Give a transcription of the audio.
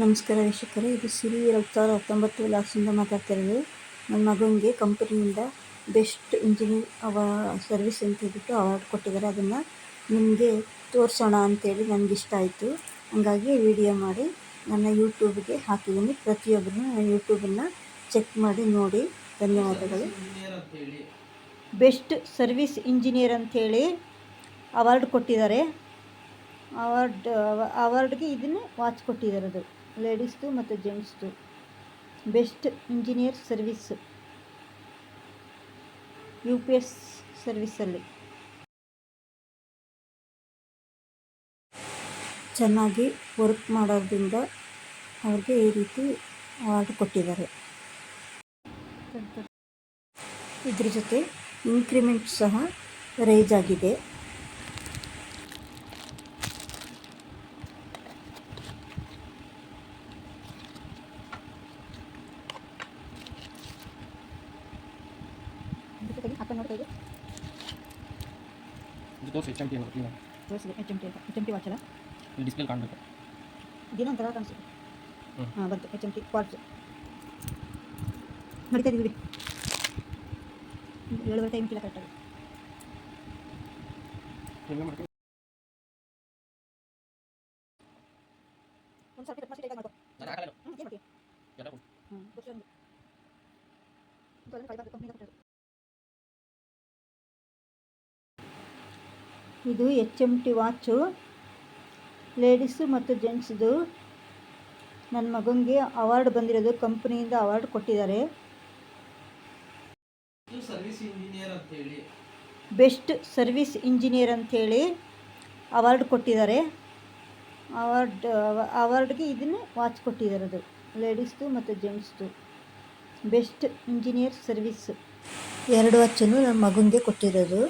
ನಮಸ್ಕಾರ ವೀಕ್ಷಕರೇ, ಇದು ಸಿರಿ ಎರಡು ಸಾವಿರದ ಹತ್ತೊಂಬತ್ತು ಲಾಸ್ಟಿಂದ ಮಾತಾಡ್ತಿರೋದು. ನನ್ನ ಮಗನಿಗೆ ಕಂಪನಿಯಿಂದ ಬೆಸ್ಟ್ ಇಂಜಿನಿಯರ್ ಅವ, ಸರ್ವಿಸ್ ಅಂತ ಹೇಳ್ಬಿಟ್ಟು ಅವಾರ್ಡ್ ಕೊಟ್ಟಿದ್ದಾರೆ. ಅದನ್ನು ನಿಮಗೆ ತೋರಿಸೋಣ ಅಂತೇಳಿ ನನಗಿಷ್ಟ ಆಯಿತು. ಹಂಗಾಗಿ ವಿಡಿಯೋ ಮಾಡಿ, ನನ್ನ ಯೂಟ್ಯೂಬ್ಗೆ ಹಾಕಿದ್ದೀನಿ. ಪ್ರತಿಯೊಬ್ಬರು ನನ್ನ ಯೂಟ್ಯೂಬನ್ನು ಚೆಕ್ ಮಾಡಿ ನೋಡಿ. ಧನ್ಯವಾದಗಳು. ಬೆಸ್ಟ್ ಸರ್ವಿಸ್ ಇಂಜಿನಿಯರ್ ಅಂಥೇಳಿ ಅವಾರ್ಡ್ ಕೊಟ್ಟಿದ್ದಾರೆ. ಅವಾರ್ಡ್ ಅವಾರ್ಡ್ಗೆ ಇದನ್ನು ವಾಚ್ ಕೊಟ್ಟಿದ್ದಾರೆ ಲೇಡೀಸ್ದು ಮತ್ತು ಜೆಂಟ್ಸ್ದು. Best engineer service. U P S ಸರ್ವಿಸಲ್ಲಿ. ಚೆನ್ನಾಗಿ ವರ್ಕ್ ಮಾಡೋದ್ರಿಂದ ಅವ್ರಿಗೆ ಈ ರೀತಿ ಅವಾರ್ಡ್ ಕೊಟ್ಟಿದ್ದಾರೆ. ಇದ್ರ ಜೊತೆ ಇನ್ಕ್ರಿಮೆಂಟ್ ಸಹ ರೈಜ್ ಆಗಿದೆ. ಇದು ತೋರಿಸಿ ಎಚ್ ಎಮ್ ಟಿ ಅನ್ನೋದು ತೋರಿಸಿದೆ ಎಚ್ ಎಮ್ ಟಿ ಅಂತ ಎಚ್ ಎಮ್ ಟಿ ವಾಚ್ ಅಲ್ಲ ಈ ಡಿಸ್ಪ್ಲೇ ಕಾಣಬೇಕು ಇದೇನೋ ಒಂಥರ ಕಾಣಿಸುತ್ತೆ ಹ್ಮ್. ಹಾಂ ಬಂತು ಎಚ್ ಎಮ್ ಟಿ ವಾಚ್ ನಡೀತಾ ಇದೀವಿ ಏಳುವರೆ ಟೈಮ್ ಇಲ್ಲ ಕರೆಕ್ಟಾಗಿ ಹೆಂಗೆ ಮಾಡ್ತೀವಿ ಒಂದು ಸ್ವಲ್ಪ ಕಟ್ ಮಾಡಿ ಮಾಡ್ಕೊ ನಾನು ಹಾಕಲ್ಲ ಹ್ಞೂ ಏನು ಮಾಡ್ತೀವಿ ಎಲ್ಲ ಕೊಡು. ಹ್ಞೂ ಗೊತ್ತಿಲ್ಲ ನನಗೆ. ಇದು ಅದನ್ನ ಕೈಬಾರ್ದು, ಕಂಪ್ನಿಗೆ ಕೊಟ್ಟಿರೋದು. ಇದು H M T watch. Ladies ಮತ್ತು ಜೆಂಟ್ಸ್ದು ನನ್ನ ಮಗನಿಗೆ ಅವಾರ್ಡ್ ಬಂದಿರೋದು ಕಂಪ್ನಿಯಿಂದ ಅವಾರ್ಡ್ ಕೊಟ್ಟಿದ್ದಾರೆ. ಇದು ಸರ್ವಿಸ್ ಇಂಜಿನಿಯರ್ ಅಂತೇಳಿ ಬೆಸ್ಟ್ ಸರ್ವಿಸ್ ಇಂಜಿನಿಯರ್ ಅಂಥೇಳಿ ಅವಾರ್ಡ್ ಕೊಟ್ಟಿದ್ದಾರೆ. ಅವಾರ್ಡ್ ಅವಾರ್ಡ್ಗೆ ಇದನ್ನು ವಾಚ್ ಕೊಟ್ಟಿದ್ದಾರೆ ಲೇಡೀಸ್ದು ಮತ್ತು ಜೆಂಟ್ಸ್ದು. Best engineer service. ಎರಡು ವಾಚನ್ನು ನನ್ನ ಮಗನಿಗೆ ಕೊಟ್ಟಿರೋದು.